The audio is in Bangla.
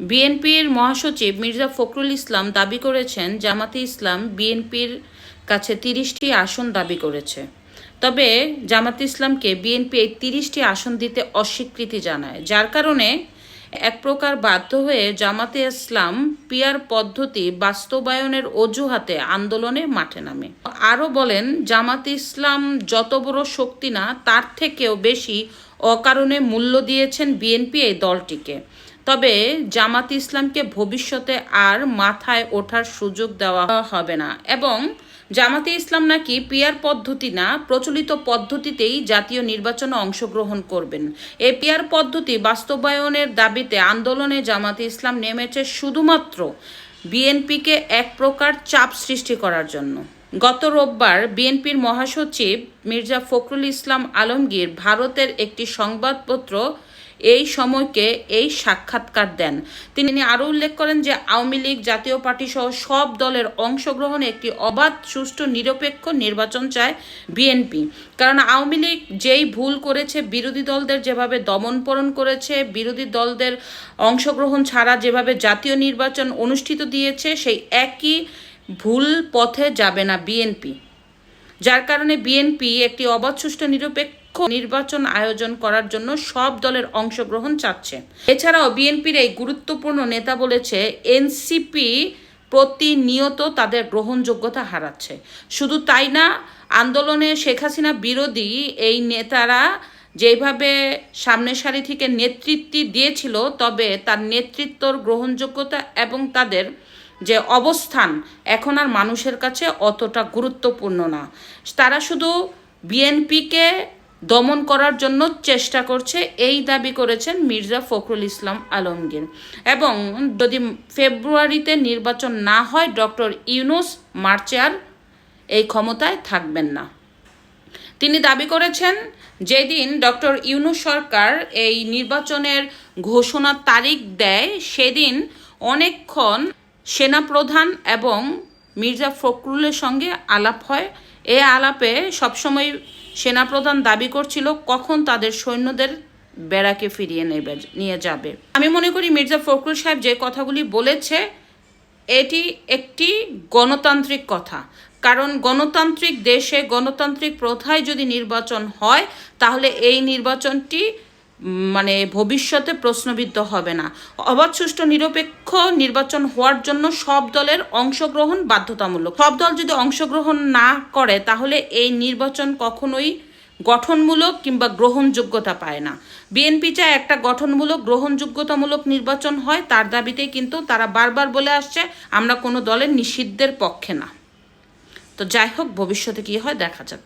বিএনপির মহাসচিব মির্জা ফখরুল ইসলাম দাবি করেছেন জামাতে ইসলাম বিএনপির কাছে তিরিশটি আসন দাবি করেছে। তবে জামাতে ইসলামকে বিএনপি এই তিরিশটি আসন দিতে অস্বীকৃতি জানায়। যার কারণে এক প্রকার বাধ্য হয়ে জামাতে ইসলাম পিয়ার পদ্ধতি বাস্তবায়নের অজুহাতে আন্দোলনে মাঠে নামে। আরও বলেন, জামাতে ইসলাম যত বড় শক্তি না, তার থেকেও বেশি অকারণে মূল্য দিয়েছেন বিএনপি এই দলটিকে। তবে জামাত ইসলামকে ভবিষ্যতে আর মাথায় ওঠার সুযোগ দেওয়া হবে না। এবং জামাতে ইসলাম নাকি পিয়ার পদ্ধতি না, প্রচলিত পদ্ধতিতেই জাতীয় নির্বাচনে অংশগ্রহণ করবেন। এ পিয়ার পদ্ধতি বাস্তবায়নের দাবিতে আন্দোলনে জামাতে ইসলাম নেমেছে শুধুমাত্র বিএনপিকে এক প্রকার চাপ সৃষ্টি করার জন্য। গত রোববার বিএনপির মহাসচিব মির্জা ফখরুল ইসলাম আলমগীর ভারতের একটি সংবাদপত্র এই সময়কে এই সাক্ষাৎকার দেন। তিনি আরও উল্লেখ করেন যে, আওয়ামী লীগ, জাতীয় পার্টি সহ সব দলের অংশগ্রহণে একটি অবাধ, সুষ্ঠু, নিরপেক্ষ নির্বাচন চায় বিএনপি। কারণ আওয়ামী লীগ যেই ভুল করেছে, বিরোধী দলদের যেভাবে দমনপরণ করেছে, বিরোধী দলদের অংশগ্রহণ ছাড়া যেভাবে জাতীয় নির্বাচন অনুষ্ঠিত দিয়েছে, সেই একই ভুল পথে যাবে না বিএনপি। যার কারণে বিএনপি একটি অবাধ, সুষ্ঠু, নিরপেক্ষ নির্বাচন আয়োজন করার জন্য সব দলের অংশগ্রহণ চাচ্ছে। এছাড়াও বিএনপির এই গুরুত্বপূর্ণ নেতা বলেছে, এনসিপি প্রতিনিয়ত তাদের গ্রহণযোগ্যতা হারাচ্ছে। শুধু তাই না, আন্দোলনে শেখ হাসিনা বিরোধী এই নেতারা যেভাবে সামনের সারি থেকে নেতৃত্ব দিয়েছিল, তবে তার নেতৃত্বর গ্রহণযোগ্যতা এবং তাদের যে অবস্থান এখন আর মানুষের কাছে অতটা গুরুত্বপূর্ণ না। তারা শুধু বিএনপিকে দমন করার জন্য চেষ্টা করছে, এই দাবি করেছেন মির্জা ফখরুল ইসলাম আলমগীর। এবং যদি ফেব্রুয়ারিতে নির্বাচন না হয়, ডক্টর ইউনুস মার্চে এই ক্ষমতায় থাকবেন না। তিনি দাবি করেছেন, যেদিন ডক্টর ইউনুস সরকার এই নির্বাচনের ঘোষণার তারিখ দেয়, সেদিন অনেকক্ষণ সেনাপ্রধান এবং মির্জা ফখরুলের সঙ্গে আলাপ হয়। এ আলাপে সবসময় সেনাপ্রধান দাবি করছিল কখন তাদের সৈন্যদের বেড়াকে ফিরিয়ে নেবে, নিয়ে যাবে। আমি মনে করি মির্জা ফখরুল সাহেব যে কথাগুলি বলেছে, এটি একটি গণতান্ত্রিক কথা। কারণ গণতান্ত্রিক দেশে গণতান্ত্রিক প্রথায় যদি নির্বাচন হয়, তাহলে এই নির্বাচনটি মানে ভবিষ্যতে প্রশ্নবিদ্ধ হবে না। অবাধ, সুষ্ঠু, নিরপেক্ষ নির্বাচন হওয়ার জন্য সব দলের অংশগ্রহণ বাধ্যতামূলক। সব দল যদি অংশগ্রহণ না করে, তাহলে এই নির্বাচন কখনোই গঠনমূলক কিংবা গ্রহণযোগ্যতা পায় না। বিএনপি চায় একটা গঠনমূলক, গ্রহণযোগ্যতামূলক নির্বাচন হয়, তার দাবিতেই কিন্তু তারা বারবার বলে আসছে, আমরা কোনো দলের নিষিদ্ধের পক্ষে না। তো যাই হোক, ভবিষ্যতে কী হয় দেখা যাক।